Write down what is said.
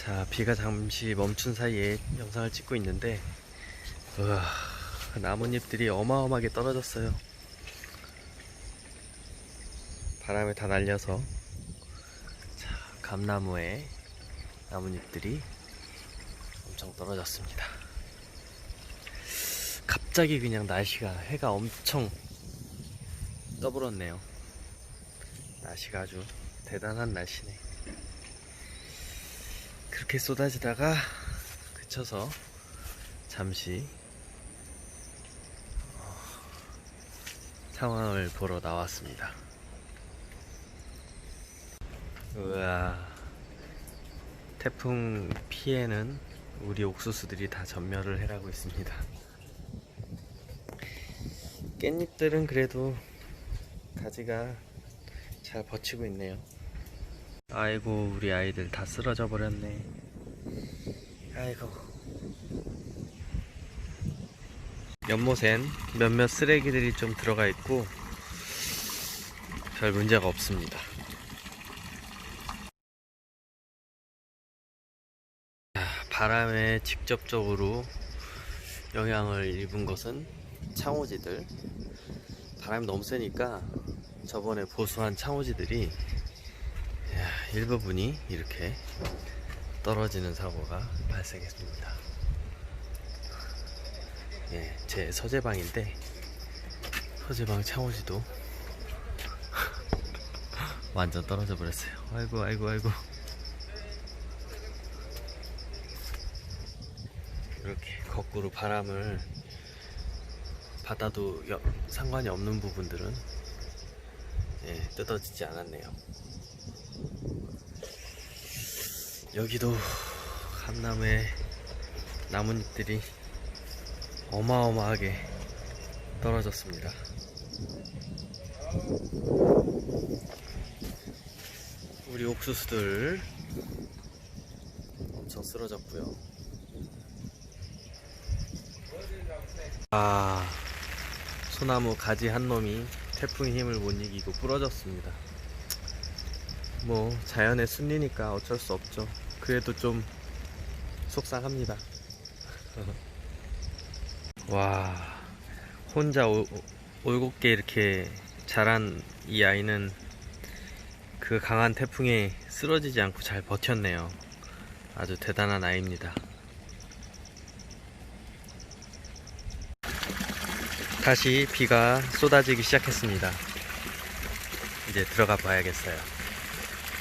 자, 비가 잠시 멈춘 사이에 영상을 찍고 있는데, 우와, 나뭇잎들이 어마어마하게 떨어졌어요. 바람에 다 날려서, 자, 감나무에 나뭇잎들이 엄청 떨어졌습니다. 갑자기 그냥 날씨가, 해가 엄청 떠불었네요. 날씨가 아주 대단한 날씨네. 그렇게 쏟아지다가 그쳐서 잠시 어, 상황을 보러 나왔습니다. 우와, 태풍 피해는 우리 옥수수들이 다 전멸을 해가고 있습니다. 깻잎들은 그래도 가지가 잘 버티고 있네요. 아이고 우리 아이들 다 쓰러져 버렸네. 아이고. 연못엔 몇몇 쓰레기들이 좀 들어가 있고 별 문제가 없습니다. 자, 바람에 직접적으로 영향을 입은 것은 창호지들. 바람이 너무 세니까 저번에 보수한 창호지들이 야, 일부분이 이렇게 떨어지는 사고가 발생했습니다. 예, 제 서재방인데 서재방 창호지도 완전 떨어져 버렸어요. 아이고 아이고 아이고. 이렇게 거꾸로 바람을 받아도 여- 상관이 없는 부분들은 예, 뜯어지지 않았네요. 여기도 감나무에 나뭇잎들이 어마어마하게 떨어졌습니다. 우리 옥수수들 엄청 쓰러졌고요. 아, 소나무 가지 한 놈이 태풍의 힘을 못 이기고 부러졌습니다. 뭐 자연의 순리니까 어쩔 수 없죠. 그래도 좀 속상합니다. 와 혼자 오, 올곧게 이렇게 자란 이 아이는 그 강한 태풍에 쓰러지지 않고 잘 버텼네요. 아주 대단한 아이입니다. 다시 비가 쏟아지기 시작했습니다. 이제 들어가 봐야겠어요.